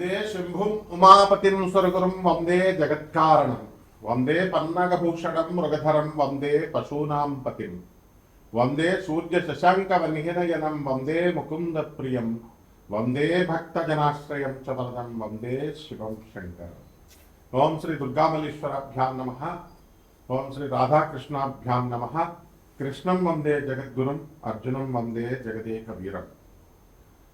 वंदे शम्भुम् उमापतिं सुरगुरुं वंदे जगत्कारणं वंदे पन्नगभूषणं मृगधरं वंदे पशूनां पतिं वंदे सूर्यशशाङ्कवनिहिनयनं वंदे मुकुन्दप्रियं वंदे भक्तजनाश्रयं च वरदं वंदे शिवं शंकर ओम श्री दुर्गामल्लेश्वराभ्यां नमः ओम श्री राधाकृष्णाभ्यां नमः कृष्णं वंदे जगद्गुरुम् अर्जुनं वंदे जगदेकवीरम्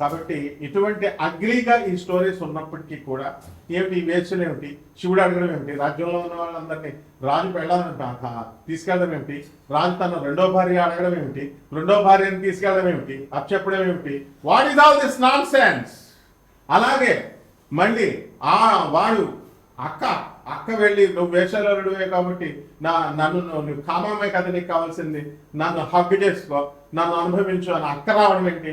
కాబట్టి ఇటువంటి అగ్లీగా ఈ స్టోరీస్ ఉన్నప్పటికీ కూడా ఏమిటి వేసులు ఏమిటి? శివుడు అడగడం ఏమిటి? రాజ్యంలో ఉన్న వాళ్ళందరినీ రాజు పెళ్ళాలని తీసుకెళ్ళడం ఏమిటి? రాజు తన రెండో భార్య అడగడం ఏమిటి? రెండో భార్యని తీసుకెళ్ళడం ఏమిటి? అప్పచెప్పడం ఏమిటి? What is all this nonsense అలాగే మళ్ళీ ఆ వాడు అక్క అక్క వెళ్ళి నువ్వు వేషాలుడివే కాబట్టి నా నన్ను నువ్వు నువ్వు కామమే కదా నీకు కావాల్సింది. నన్ను హగ్ చేసుకో నన్ను అనుభవించు అని అక్క రావడం ఏంటి?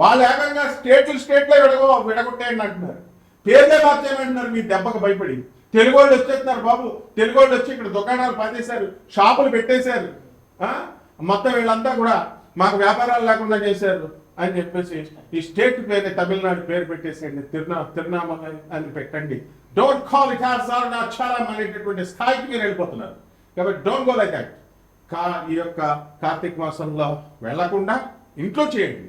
వాళ్ళు ఏకంగా స్టేట్లు స్టేట్లో విడగో విడగొట్టేయండి అంటున్నారు. పేర్లే మార్చేయమంటున్నారు మీ దెబ్బకు భయపడి. తెలుగు వాళ్ళు వచ్చేస్తున్నారు బాబు. తెలుగు వాళ్ళు వచ్చి ఇక్కడ దుకాణాలు పాతేశారు. షాపులు పెట్టేశారు. మొత్తం వీళ్ళంతా కూడా మాకు వ్యాపారాలు లేకుండా చేశారు అని చెప్పేసి ఈ స్టేట్ పేరు తమిళనాడు పేరు పెట్టేసేయండి. తిరునా తిరునామల అని పెట్టండి. Don't call it as Arunachalam అనేటటువంటి స్థాయికి మీరు వెళ్ళిపోతున్నారు. కాబట్టి డోంట్ గో లైక్ దాట్ కా ఈ యొక్క కార్తీక మాసంలో వెళ్ళకుండా ఇంట్లో చేయండి.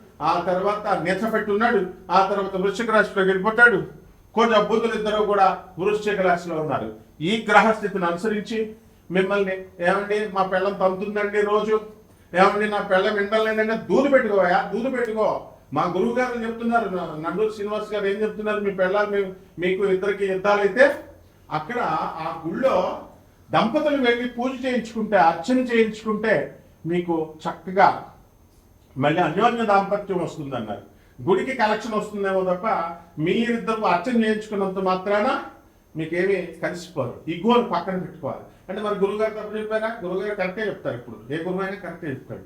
ఆ తర్వాత నెచ్చపెట్టి ఉన్నాడు ఆ తర్వాత వృశ్చిక రాశిలో వెళ్ళిపోతాడు. కొంచెం బుద్ధులు ఇద్దరు కూడా వృశ్చిక రాశిలో ఉన్నారు. ఈ గ్రహస్థితిని అనుసరించి మిమ్మల్ని ఏమండి మా పెళ్ళం పంపుతుందండి రోజు? ఏమండి నా పెళ్ళం వింటలేదంటే దూదు పెట్టుకోయా దూదు పెట్టుకో. మా గురువు గారు చెప్తున్నారు నండూరు శ్రీనివాస్ గారు ఏం చెప్తున్నారు మీ పిల్లలు మీకు ఇద్దరికి యుద్ధాలైతే? అక్కడ ఆ గుళ్ళో దంపతులు వెళ్ళి పూజ చేయించుకుంటే అర్చన చేయించుకుంటే మీకు చక్కగా మళ్ళీ అన్యోన్య దాంపత్యం వస్తుంది అన్నారు గుడికి కలెక్షన్ వస్తుందేమో తప్ప మీరిద్దరు అర్చన చేయించుకున్నంత మాత్రాన మీకేమి కలిసిపోరు. ఈ గోల్ పక్కన పెట్టుకోవాలి. అంటే మరి గురుగారు తప్పు చెప్పారా? గురుగారు కరెక్టే చెప్తారు ఇప్పుడు. ఏ గురువు అయినా కరెక్టే చెప్తాడు.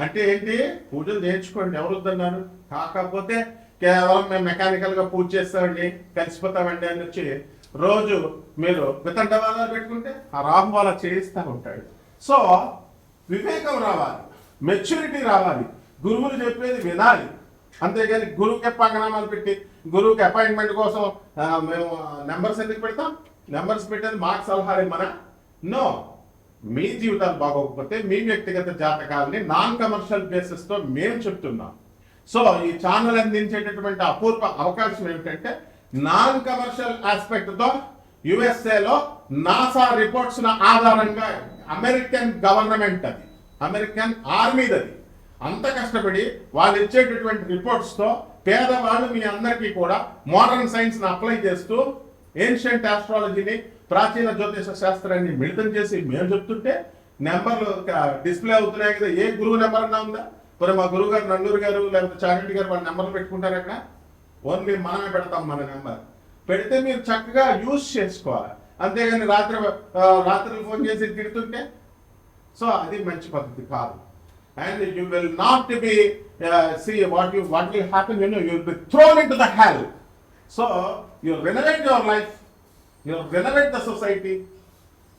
అంటే ఏంటి? పూజలు చేయించుకోండి. ఎవరు వద్దన్నారు? కాకపోతే కేవలం మేము మెకానికల్గా పూజ చేస్తామండి కలిసిపోతామండి అని వచ్చి రోజు మీరు వితండవాదాలు పెట్టుకుంటే ఆ రాహు వాళ్ళ చేయిస్తూ ఉంటాడు. సో వివేకం రావాలి. మెచ్యూరిటీ రావాలి. గురువులు చెప్పేది వినాలి. అంతేగాని గురువుకి పంగనామాలు పెట్టి గురువుకి అపాయింట్మెంట్ కోసం మేము నెంబర్స్ ఎందుకు పెడతాం? నెంబర్స్ పెట్టేది మాకు సలహాలు మన నో మీ జీవితాలు బాగోకపోతే మీ వ్యక్తిగత జాతకాలని నాన్ కమర్షియల్ బేసిస్తో మేము చెప్తున్నాం. సో ఈ ఛానల్ అందించేటటువంటి అపూర్వ అవకాశం ఏమిటంటే నాన్ కమర్షియల్ ఆస్పెక్ట్తో యుఎస్ఏలో నాసా రిపోర్ట్స్ ఆధారంగా అమెరికన్ గవర్నమెంట్ అది. అమెరికన్ ఆర్మీది అది. అంత కష్టపడి వాళ్ళు ఇచ్చేటటువంటి రిపోర్ట్స్తో పేదవాళ్ళు మీ అందరికీ కూడా మోడర్న్ సైన్స్ని అప్లై చేస్తూ ఏన్షియంట్ ఆస్ట్రాలజీని ప్రాచీన జ్యోతిష శాస్త్రాన్ని మిళితం చేసి మేము చెప్తుంటే నెంబర్లు డిస్ప్లే అవుతున్నాయి కదా. ఏ గురువు నెంబర్ అన్నా ఉందా? మరి మా గురువు గారు నల్లూరు గారు లేకపోతే చారెడ్డి గారు వాళ్ళ నెంబర్లు పెట్టుకుంటారు అక్కడ? ఓన్లీ మనమే పెడతాం మన నెంబర్. పెడితే మీరు చక్కగా యూజ్ చేసుకోవాలి. అంతేగాని రాత్రి రాత్రి ఫోన్ చేసి తిడుతుంటే సో అది మంచి పద్ధతి కాదు. And you will not be see what you what will happen you know you will be thrown into the hell so you renovate your life you renovate the society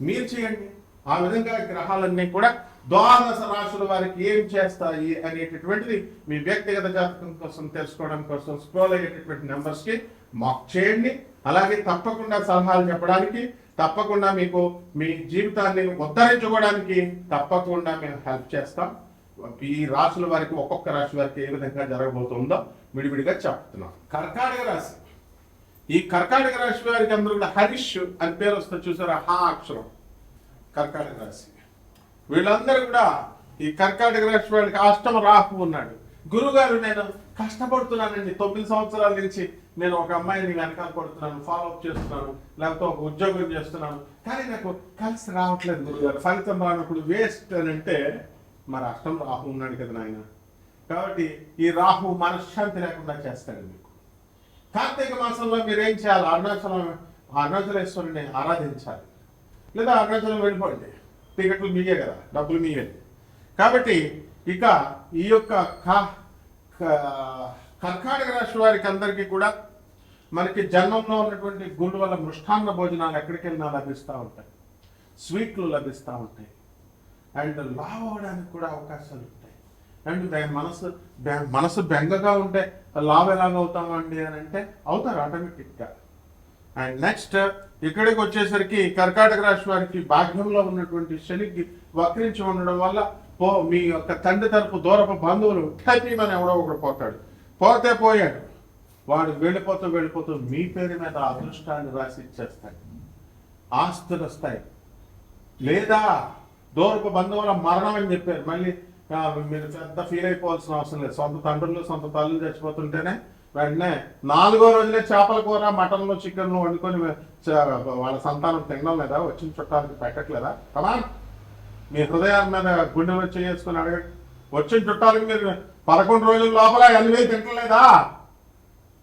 మీరు చేయండి. ఆ విధంగా గ్రహాలన్నీ కూడా ద్వాదశ రాశుల వారికి ఏం చేస్తాయి అనేటటువంటిది మీ వ్యక్తిగత జాతకం కోసం తెలుసుకోవడం కోసం స్క్రోల్ అయ్యేటటువంటి నెంబర్స్కి మాక్ చేయండి. అలాగే తప్పకుండా సలహాలు చెప్పడానికి తప్పకుండా మీకు మీ జీవితాన్ని ఉద్ధరించుకోవడానికి తప్పకుండా మేము హెల్ప్ చేస్తాం. ఈ రాశుల వారికి ఒక్కొక్క రాశి వారికి ఏ విధంగా జరగబోతుందో విడివిడిగా చెప్తున్నాం కర్కాటక రాశి. ఈ కర్కాటక రాశి వారికి అందరూ కూడా హరీష్ అని పేరు వస్తుంది చూసారా? హా అక్షరం. కర్కాటక రాశి. వీళ్ళందరూ కూడా ఈ కర్కాటక రాశి వారికి అష్టమ రాహు ఉన్నాడు. గురుగారు నేను కష్టపడుతున్నానండి. తొమ్మిది సంవత్సరాల నుంచి నేను ఒక అమ్మాయిని వెనకాల పడుతున్నాను ఫాలో అప్ చేస్తున్నాను లేకపోతే ఒక ఉద్యోగం చేస్తున్నాను. కానీ నాకు కలిసి రావట్లేదు గురుగారు. ఫలితం రానప్పుడు వేస్ట్ అని అంటే మా రాష్ట్రం రాహు ఉన్నాడు కదా నాయన. కాబట్టి ఈ రాహు మనశ్శాంతి లేకుండా చేస్తాడు మీకు. కార్తీక మాసంలో మీరు ఏం చేయాలి? అరుణాచలం అరుణాచలేశ్వరుని ఆరాధించాలి. లేదా అరుణాచలం వెళ్ళిపోండి. టికెట్లు మీయే కదా డబ్బులు మీయే. కాబట్టి ఇక ఈ యొక్క కర్కాటక రాశి వారికి అందరికీ కూడా మనకి జన్మంలో ఉన్నటువంటి గుండు వల్ల మృష్టాన్న భోజనాలు ఎక్కడికి వెళ్ళినా లభిస్తూ ఉంటాయి. స్వీట్లు లభిస్తూ ఉంటాయి. అండ్ లావ్ అవడానికి కూడా అవకాశాలు ఉంటాయి. అండ్ దాని మనసు మనసు బెంగగా ఉంటే లావ్ ఎలాగ అవుతామండి అని అంటే అవుతారు ఆటోమేటిక్గా. అండ్ నెక్స్ట్ ఇక్కడికి వచ్చేసరికి కర్కాటక రాశి వారికి భాగ్యంలో ఉన్నటువంటి శనికి వక్రించి ఉండడం వల్ల పో మీ యొక్క తండ్రి తరపు దూరపు బంధువులు మన ఎవడో ఒకడు పోతాడు. పోతే పోయాడు. వాడు వెళ్ళిపోతూ వెళ్ళిపోతూ మీ పేరు మీద అదృష్టాన్ని రాసి ఇచ్చేస్తాయి ఆస్తులు వస్తాయి. లేదా దూరపు బంధువుల మరణం అని చెప్పారు. మళ్ళీ మీరు పెద్ద ఫీల్ అయిపోవాల్సిన అవసరం లేదు. సొంత తండ్రులు సొంత తల్లులు చచ్చిపోతుంటేనే వెంటనే నాలుగో రోజులే చేపల కూర మటన్లు చికెన్లు వండుకొని వాళ్ళ సంతానం తినడం లేదా వచ్చిన చుట్టాలకి పెట్టట్లేదా? కమా మీ హృదయాల మీద గుండె వచ్చి చేసుకుని అడగండి. వచ్చిన చుట్టాలకి మీరు పదకొండు రోజుల లోపల ఎనిమిది తింటలేదా?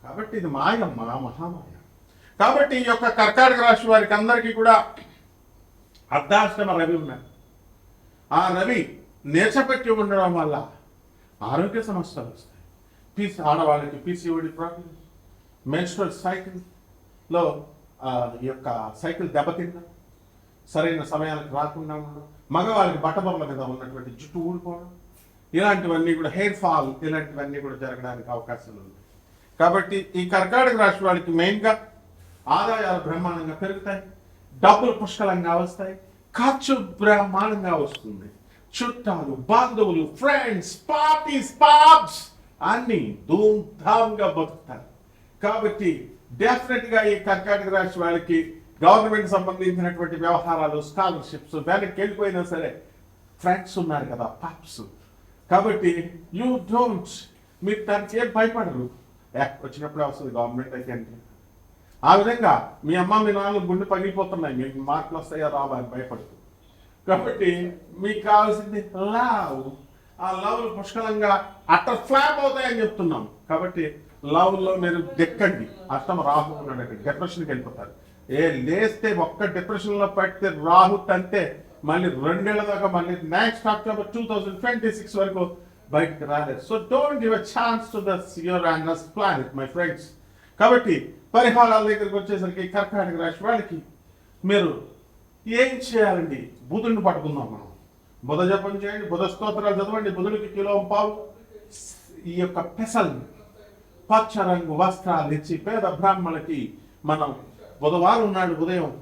కాబట్టి ఇది మాయమ్మ మహామాయ. కాబట్టి ఈ యొక్క కర్కాటక రాశి వారికి అందరికీ కూడా అర్ధాష్టమ రవి ఉన్నాయి ఆ రవి నేర్చపెట్టి ఉండడం వల్ల ఆరోగ్య సమస్యలు వస్తాయి. పీసీ ఆడవాళ్ళకి పీసీఓడి ప్రాబ్లం మెన్స్ట్రల్ సైకిల్లో ఈ యొక్క సైకిల్ దెబ్బతిన్నా సరైన సమయానికి రాకుండా ఉండడం మగవాళ్ళకి బట్టబొమ్మల మీద ఉన్నటువంటి జుట్టు ఊడిపోవడం ఇలాంటివన్నీ కూడా హెయిర్ ఫాల్ ఇలాంటివన్నీ కూడా జరగడానికి అవకాశాలు ఉన్నాయి. కాబట్టి ఈ కర్కాటక రాశి వాళ్ళకి మెయిన్గా ఆదాయాలు బ్రహ్మాండంగా పెరుగుతాయి డబ్బులు పుష్కలంగా వస్తాయి ఖర్చు బ్రహ్మాండంగా వస్తుంది. చుట్టాలు బంధువులు ఫ్రెండ్స్ పార్టీస్ పాబ్స్ అన్ని ధూమ్ధామ్గా బతుకుతారు. కాబట్టి డెఫినెట్గా ఈ కర్కాటక రాశి వాళ్ళకి గవర్నమెంట్ సంబంధించినటువంటి వ్యవహారాలు స్కాలర్షిప్స్ దానికి వెళ్ళిపోయినా సరే ఫ్రెండ్స్ ఉన్నారు కదా పాప్స్ కాబట్టి యూ డోంట్ మీరు దానికి ఏం భయపడరు. వచ్చినప్పుడే వస్తుంది గవర్నమెంట్ అయితే అంటే ఆ విధంగా మీ అమ్మ మీ నాన్న గుండె పగిలిపోతున్నాయి. మీకు మార్కులు వస్తాయా రావా భయపడుతూ. కాబట్టి మీకు కావాల్సింది లవ్ ఆ లవ్ పుష్కలంగా అట్ట ఫ్లాప్ అవుతాయని చెప్తున్నాం. కాబట్టి లవ్లో మీరు దెక్కండి. అష్టం రాహు ఉన్నాడు డిప్రెషన్కి వెళ్ళిపోతారు. ఏ లేస్తే ఒక్క డిప్రెషన్లో పెడితే పడితే రాహు అంటే మళ్ళీ రెండేళ్ళ దాకా మళ్ళీ next October two thousand twenty six వరకు బయటకు రాలేదు. So don't give a chance to thus your and planet my friends కాబట్టి పరిహారాల దగ్గరికి వచ్చేసరికి కర్కాటక రాశి వాళ్ళకి మీరు ఏం చేయాలండి? బుధుడిని పట్టుకుందాం మనం. బుధ జపం చేయండి బుధ స్తోత్రాలు చదవండి బుధుడికి కిలో పావు. ఈ యొక్క పెసల్ని పచ్చ రంగు వస్త్రాలు ఇచ్చి పేద బ్రాహ్మణులకి మనం బుధవారం నాడు ఉదయం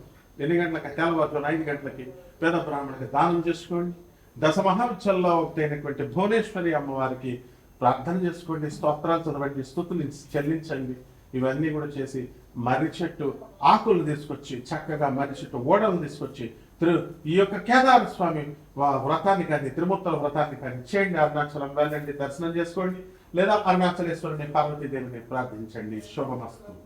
ఎన్ని గంటలకి? తెల్లవారు ఐదు గంటలకి పేద బ్రాహ్మణులకి దానం చేసుకోండి. దశ మహావిద్యల్లో ఒకటైనటువంటి భువనేశ్వరి అమ్మవారికి ప్రార్థన చేసుకోండి స్తోత్రాలు చదవండి స్థుతులు చెల్లించండి. ఇవన్నీ కూడా చేసి మర్రి చెట్టు ఆకులు తీసుకొచ్చి చక్కగా మర్రి చెట్టు ఓడలు తీసుకొచ్చి తిరు ఈ యొక్క కేదార స్వామి వా- వ్రతాన్ని కానీ త్రిమూర్తుల వ్రతాన్ని కానీ చేయండి. అరుణాచలం వెళ్ళండి దర్శనం చేసుకోండి. లేదా అరుణాచలేశ్వరుని పార్వతీదేవిని ప్రార్థించండి. శుభమస్తు.